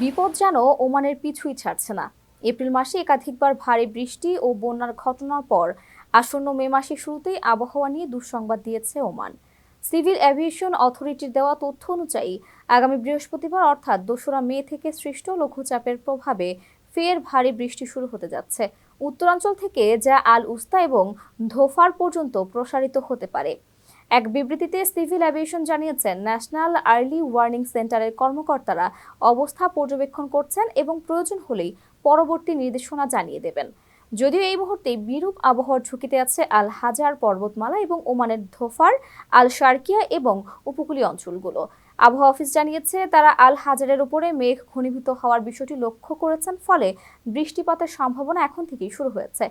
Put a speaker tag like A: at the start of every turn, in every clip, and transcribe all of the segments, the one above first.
A: বিপদ যেন ওমানের পিছুই ছাড়ছে না। এপ্রিল মাসে একাধিকবার ভারী বৃষ্টি ও বন্যার ঘটনার পর আসন্ন মে মাসের শুরুতেই আবহাওয়া নিয়ে দুঃসংবাদ দিয়েছে ওমান। সিভিল অ্যাভিয়েশন অথরিটির দেওয়া তথ্য অনুযায়ী, আগামী বৃহস্পতিবার অর্থাৎ দোসরা মে থেকে সৃষ্ট লঘুচাপের প্রভাবে ফের ভারী বৃষ্টি শুরু হতে যাচ্ছে। উত্তরাঞ্চল থেকে যা আল উস্তা এবং ধোফার পর্যন্ত প্রসারিত হতে পারে। এক বিবৃতিতে সিভিল অ্যাভিয়েশন জানিয়েছেন, ন্যাশনাল আর্লি ওয়ার্নিং সেন্টারের কর্মকর্তারা অবস্থা পর্যবেক্ষণ করছেন এবং প্রয়োজন হলেই পরবর্তী নির্দেশনা জানিয়ে দেবেন। যদিও এই মুহূর্তে বিরূপ আবহাওয়ার ঝুঁকিতে আছে আল হাজার পর্বতমালা এবং ওমানের ধোফার আল শার্কিয়া এবং উপকূলীয় অঞ্চলগুলো। আবহাওয়া অফিস জানিয়েছে, তারা আল হাজারের উপরে মেঘ ঘনীভূত হওয়ার বিষয়টি লক্ষ্য করেছেন, ফলে বৃষ্টিপাতের সম্ভাবনা এখন থেকেই শুরু হয়েছে।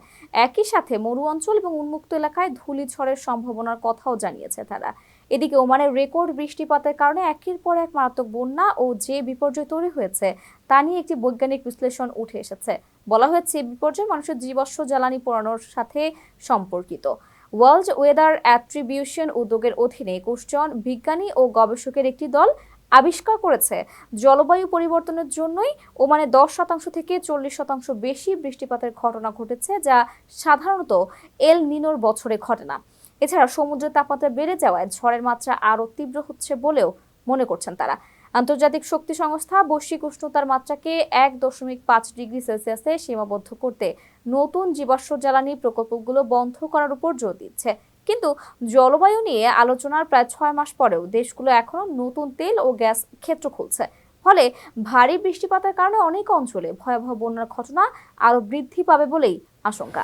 A: একই সাথে মরু অঞ্চল এবং উন্মুক্ত এলাকায় ধূলিঝড়ের সম্ভাবনার কথাও জানিয়েছে তারা। এদিকে ওমানের রেকর্ড বৃষ্টিপাতের কারণে একের পর এক মারাত্মক বন্যা ও যে বিপর্যয় তৈরি হয়েছে, তা নিয়ে একটি বৈজ্ঞানিক বিশ্লেষণ উঠে এসেছে। বলা হয়েছে বিপর্যয় মানুষের জীবাশ্ম জ্বালানি পোড়ানোর সাথে সম্পর্কিত। ওয়ার্ল্ড ওয়েদার অ্যাট্রিবিউশন উদ্যোগের অধীনে একুশ জন বিজ্ঞানী ও গবেষকের একটি দল আবিষ্কার করেছে। জলবায়ু পরিবর্তনের জন্যই ওমানে দশ শতাংশ থেকে চল্লিশ শতাংশ বেশি বৃষ্টিপাতের ঘটনা ঘটেছে, যা সাধারণত এল নিনোর বছরে ঘটে না। এছাড়া সমুদ্রের তাপমাত্রা বেড়ে যাওয়ায় ঝড়ের মাত্রা আরও তীব্র হচ্ছে বলেও মনে করছেন তারা। আন্তর্জাতিক শক্তি সংস্থা বৈশ্বিক উষ্ণতার মাত্রাকে এক দশমিক পাঁচ ডিগ্রি সেলসিয়াসে সীমাবদ্ধ করতে নতুন জীবাশ্ম জ্বালানি প্রকল্পগুলো বন্ধ করার উপর জোর দিচ্ছে। কিন্তু জলবায়ু নিয়ে আলোচনার প্রায় ছয় মাস পরেও দেশগুলো এখনও নতুন তেল ও গ্যাস ক্ষেত্র খুলছে। ফলে ভারী বৃষ্টিপাতের কারণে অনেক অঞ্চলে ভয়াবহ বন্যার ঘটনা আরও বৃদ্ধি পাবে বলেই আশঙ্কা।